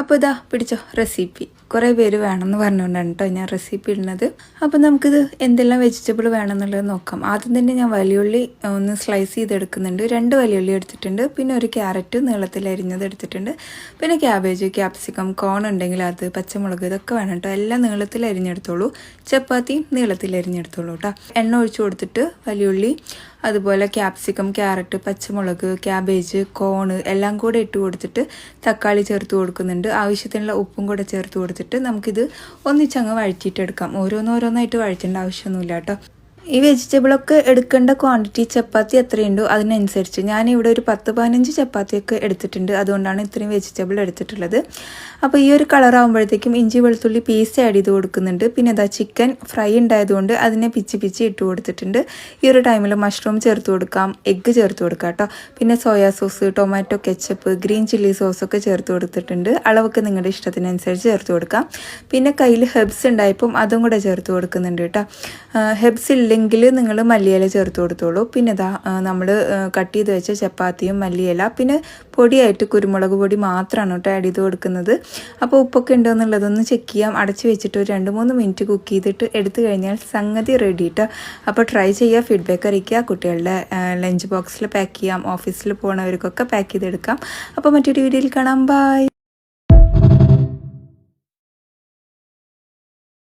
അപ്പോൾ ഇതാ പിടിച്ചോ റെസിപ്പി കുറേ പേര് വേണമെന്ന് പറഞ്ഞുകൊണ്ടാണ് കേട്ടോ ഞാൻ റെസിപ്പി ഇടുന്നത്. അപ്പോൾ നമുക്കിത് എന്തെല്ലാം വെജിറ്റബിൾ വേണമെന്നുള്ളത് നോക്കാം. ആദ്യം തന്നെ ഞാൻ വലിയുള്ളി ഒന്ന് സ്ലൈസ് ചെയ്തെടുക്കുന്നുണ്ട്. രണ്ട് വലിയുള്ളി എടുത്തിട്ടുണ്ട്. പിന്നെ ഒരു ക്യാരറ്റ് നീളത്തിൽ അരിഞ്ഞത് എടുത്തിട്ടുണ്ട്. പിന്നെ ക്യാബേജ് ക്യാപ്സിക്കം കോൺ ഉണ്ടെങ്കിൽ അത് പച്ചമുളക് ഇതൊക്കെ വേണം കേട്ടോ എല്ലാം നീളത്തിൽ അരിഞ്ഞെടുത്തോളൂ. ചപ്പാത്തിയും നീളത്തിൽ അരിഞ്ഞെടുത്തോളൂ കേട്ടോ എണ്ണ ഒഴിച്ചു കൊടുത്തിട്ട് വലിയുള്ളി അതുപോലെ ക്യാപ്സിക്കം ക്യാരറ്റ് പച്ചമുളക് ക്യാബേജ് കോണ് എല്ലാം കൂടെ ഇട്ട് കൊടുത്തിട്ട് തക്കാളി ചേർത്ത് കൊടുക്കുന്നുണ്ട്. ആവശ്യത്തിനുള്ള ഉപ്പും കൂടെ ചേർത്ത് കൊടുത്തിട്ട് നമുക്കിത് ഒന്നിച്ചങ്ങ് വഴറ്റിയിട്ടെടുക്കാം. ഓരോന്നോരോന്നായിട്ട് വഴറ്റേണ്ട ആവശ്യമൊന്നുമില്ല കേട്ടോ. ഈ വെജിറ്റബിളൊക്കെ എടുക്കേണ്ട ക്വാണ്ടിറ്റി ചപ്പാത്തി എത്രയുണ്ടോ അതിനനുസരിച്ച് ഞാൻ ഇവിടെ ഒരു പത്ത് പതിനഞ്ച് ചപ്പാത്തിയൊക്കെ എടുത്തിട്ടുണ്ട്. അതുകൊണ്ടാണ് ഇത്രയും വെജിറ്റബിൾ എടുത്തിട്ടുള്ളത്. അപ്പോൾ ഈ ഒരു കളർ ആകുമ്പോഴത്തേക്കും ഇഞ്ചി വെളുത്തുള്ളി പീസ് ആഡ് ചെയ്ത് കൊടുക്കുന്നുണ്ട്. പിന്നെ അതാ ചിക്കൻ ഫ്രൈ ഉണ്ടായതുകൊണ്ട് അതിനെ പിച്ചി പിച്ചി ഇട്ട് കൊടുത്തിട്ടുണ്ട്. ഈ ഒരു ടൈമിൽ മഷ്റൂം ചേർത്ത് കൊടുക്കാം. എഗ്ഗ് ചേർത്ത് കൊടുക്കാം കേട്ടോ. പിന്നെ soya sauce tomato ketchup green chilli സോസൊക്കെ ചേർത്ത് കൊടുത്തിട്ടുണ്ട്. അളവൊക്കെ നിങ്ങളുടെ ഇഷ്ടത്തിനനുസരിച്ച് ചേർത്ത് കൊടുക്കാം. പിന്നെ കയ്യിൽ ഹെബ്സ് ഉണ്ടായപ്പം അതും കൂടെ ചേർത്ത് കൊടുക്കുന്നുണ്ട് കേട്ടോ. ഹെബ്സ് ഇല്ലെങ്കിൽ നിങ്ങൾ മല്ലിയില ചേർത്ത് കൊടുത്തോളൂ. പിന്നെ ഇതാ നമ്മൾ കട്ട് ചെയ്ത് വെച്ച ചപ്പാത്തിയും മല്ലിയില പിന്നെ പൊടിയായിട്ട് കുരുമുളക് പൊടി മാത്രമാണ് കേട്ടോ ആഡ് ചെയ്ത് കൊടുക്കുന്നത്. അപ്പോൾ ഉപ്പൊക്കെ ഉണ്ടോ എന്നുള്ളതൊന്ന് ചെക്ക് ചെയ്യാം. അടച്ച് വെച്ചിട്ട് ഒരു രണ്ട് മൂന്ന് മിനിറ്റ് കുക്ക് ചെയ്തിട്ട് എടുത്തു കഴിഞ്ഞാൽ സംഗതി റെഡി കേട്ടോ അപ്പോൾ ട്രൈ ചെയ്യുക ഫീഡ്ബാക്ക് അറിയിക്കുക. കുട്ടികളുടെ ലഞ്ച് ബോക്സിൽ പാക്ക് ചെയ്യാം. ഓഫീസിൽ പോകുന്നവർക്കൊക്കെ പാക്ക് ചെയ്തെടുക്കാം. അപ്പോൾ മറ്റൊരു വീഡിയോയിൽ കാണാം. ബൈ